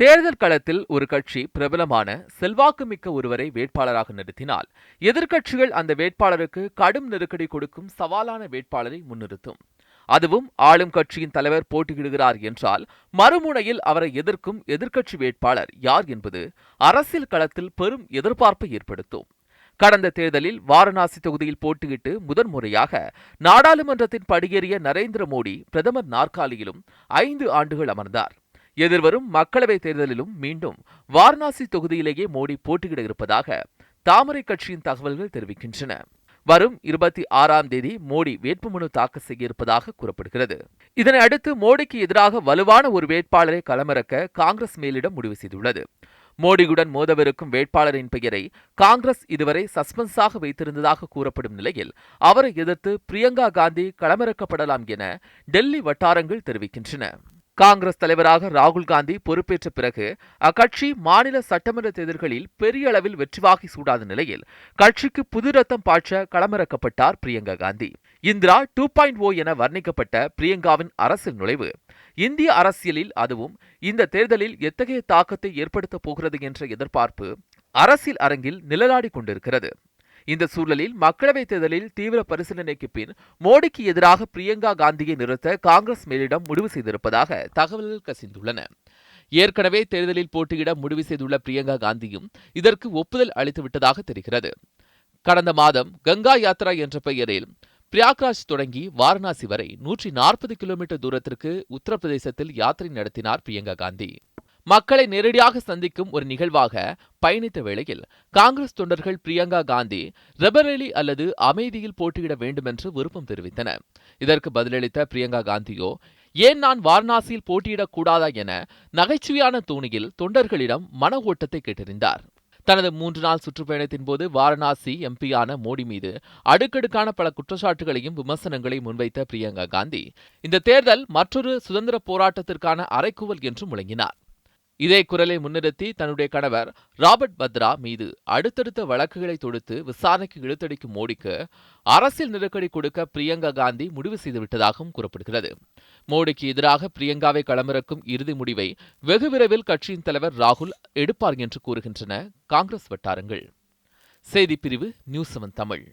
தேர்தல் களத்தில் ஒரு கட்சி பிரபலமான செல்வாக்குமிக்க ஒருவரை வேட்பாளராக நிறுத்தினால் எதிர்க்கட்சிகள் அந்த வேட்பாளருக்கு கடும் நெருக்கடி கொடுக்கும் சவாலான வேட்பாளரை முன்னிறுத்தும். அதுவும் ஆளும் கட்சியின் தலைவர் போட்டியிடுகிறார் என்றால் மறுமுனையில் அவரை எதிர்க்கும் எதிர்க்கட்சி வேட்பாளர் யார் என்பது அரசியல் களத்தில் பெரும் எதிர்பார்ப்பை ஏற்படுத்தும். கடந்த தேர்தலில் வாரணாசி தொகுதியில் போட்டியிட்டு முதன்முறையாக நாடாளுமன்றத்தின் படியேறிய நரேந்திர மோடி பிரதமர் நாற்காலியிலும் ஐந்து ஆண்டுகள் அமர்ந்தார். எதிர்வரும் மக்களவைத் தேர்தலிலும் மீண்டும் வாரணாசி தொகுதியிலேயே மோடி போட்டியிட இருப்பதாக தாமரை கட்சியின் தகவல்கள் தெரிவிக்கின்றன. வரும் இருபத்தி ஆறாம் தேதி மோடி வேட்புமனு தாக்கல் செய்ய இருப்பதாக கூறப்படுகிறது. இதனை அடுத்து மோடிக்கு எதிராக வலுவான ஒரு வேட்பாளரை களமிறக்க காங்கிரஸ் மேலிடம் முடிவு செய்துள்ளது. மோடியுடன் மோதவிருக்கும் வேட்பாளரின் பெயரை காங்கிரஸ் இதுவரை சஸ்பென்ஸாக வைத்திருந்ததாக கூறப்படும் நிலையில் அவரை எதிர்த்து பிரியங்கா காந்தி களமிறக்கப்படலாம் என டெல்லி வட்டாரங்கள் தெரிவிக்கின்றன. காங்கிரஸ் தலைவராக ராகுல் காந்தி பொறுப்பேற்ற பிறகு அக்கட்சி மாநில சட்டமன்ற தேர்தல்களில் பெரிய அளவில் வெற்றிவாகி சூடாத நிலையில் கட்சிக்கு புது ரத்தம் பாய்ச்ச களமிறக்கப்பட்டார் Priyanka Gandhi. Indira two point o என வர்ணிக்கப்பட்ட பிரியங்காவின் அரசியல் நுழைவு. இந்திய அரசியலில் அதுவும் இந்த தேர்தலில் எத்தகைய தாக்கத்தை ஏற்படுத்தப் போகிறது என்ற எதிர்பார்ப்பு அரசியல் அரங்கில் நிழலாடிக் கொண்டிருக்கிறது. இந்த சூழலில் மக்களவைத் தேர்தலில் தீவிர பரிசீலனைக்கு பின் மோடிக்கு எதிராக பிரியங்கா காந்தியை நிறுத்த காங்கிரஸ் மேலிடம் முடிவு செய்திருப்பதாக தகவல்கள் கசிந்துள்ளன. ஏற்கனவே தேர்தலில் போட்டியிட முடிவு செய்துள்ள பிரியங்கா காந்தியும் இதற்கு ஒப்புதல் அளித்து விட்டதாக தெரிகிறது. கடந்த மாதம் கங்கா யாத்ரா என்ற பெயரில் பிரியாக்ராஜ் தொடங்கி வாரணாசி வரை நூற்றி நாற்பது கிலோமீட்டர் தூரத்திற்கு உத்தரப்பிரதேசத்தில் யாத்திரை நடத்தினார் பிரியங்கா காந்தி. மக்களை நேரடியாக சந்திக்கும் ஒரு நிகழ்வாக பயணித்த வேளையில் காங்கிரஸ் தொண்டர்கள் பிரியங்கா காந்தி ரெபரேலி அல்லது அமைதியில் போட்டியிட வேண்டுமென்று விருப்பம் தெரிவித்தனர். இதற்கு பதிலளித்த பிரியங்கா காந்தியோ ஏன் நான் வாரணாசியில் போட்டியிடக் கூடாதா என நகைச்சுவையான தோணியில் தொண்டர்களிடம் மன ஓட்டத்தை கேட்டறிந்தார். தனது மூன்று நாள் சுற்றுப்பயணத்தின் போது வாரணாசி எம்பியான மோடி மீது அடுக்கடுக்கான பல குற்றச்சாட்டுகளையும் விமர்சனங்களையும் முன்வைத்த பிரியங்கா காந்தி இந்த தேர்தல் மற்றொரு சுதந்திர போராட்டத்திற்கான அரைக்குவல் என்று முழங்கினார் இதே குரலை முன்னிறுத்தி தன்னுடைய கணவர் ராபர்ட் பத்ரா மீது அடுத்தடுத்த வழக்குகளை தொடுத்து விசாரணைக்கு இழுத்தடிக்கும் மோடிக்கு அரசியல் நெருக்கடி கொடுக்க பிரியங்கா காந்தி முடிவு செய்துவிட்டதாகவும் கூறப்படுகிறது. மோடிக்கு எதிராக பிரியங்காவை களமிறக்கும் இறுதி முடிவை வெகு விரைவில் கட்சியின் தலைவர் ராகுல் எடுப்பார் என்று கூறுகின்றன காங்கிரஸ் வட்டாரங்கள். செய்திப்பிரிவு நியூஸ் செவன் தமிழ்.